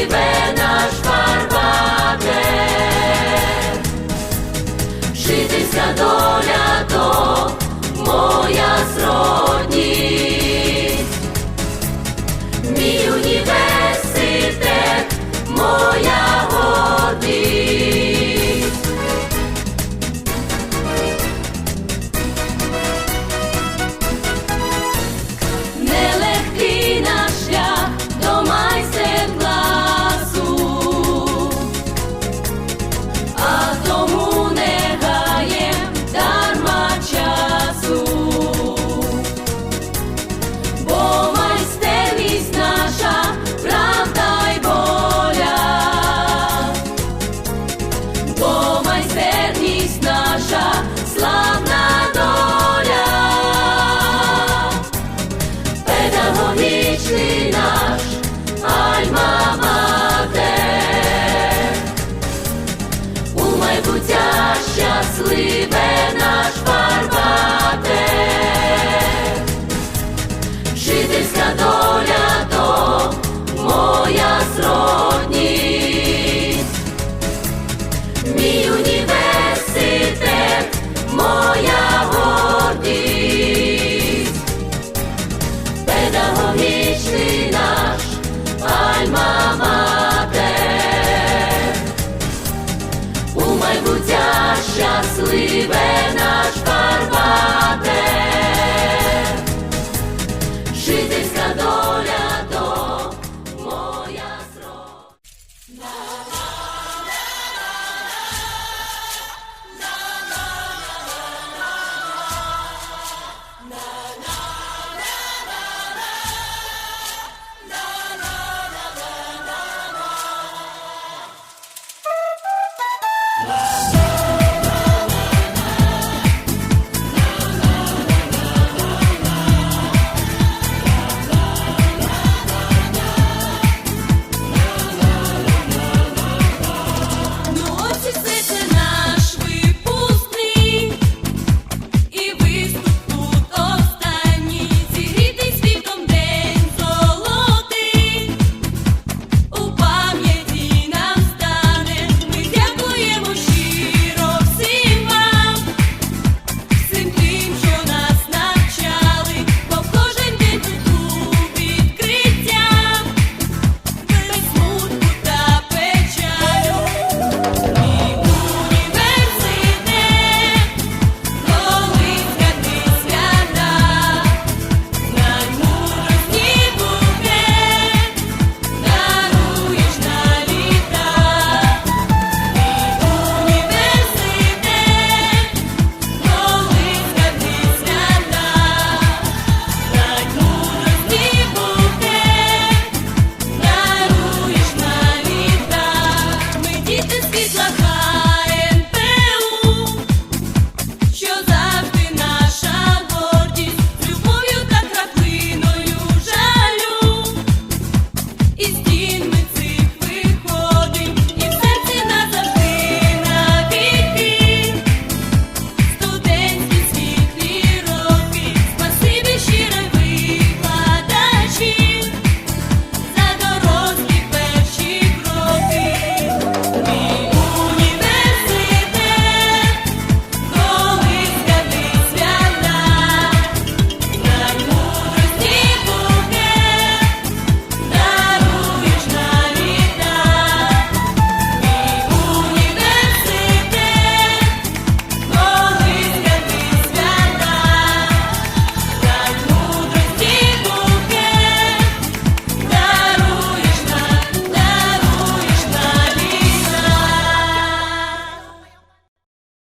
живе наш фарватер, Жительська доля то моя сродність,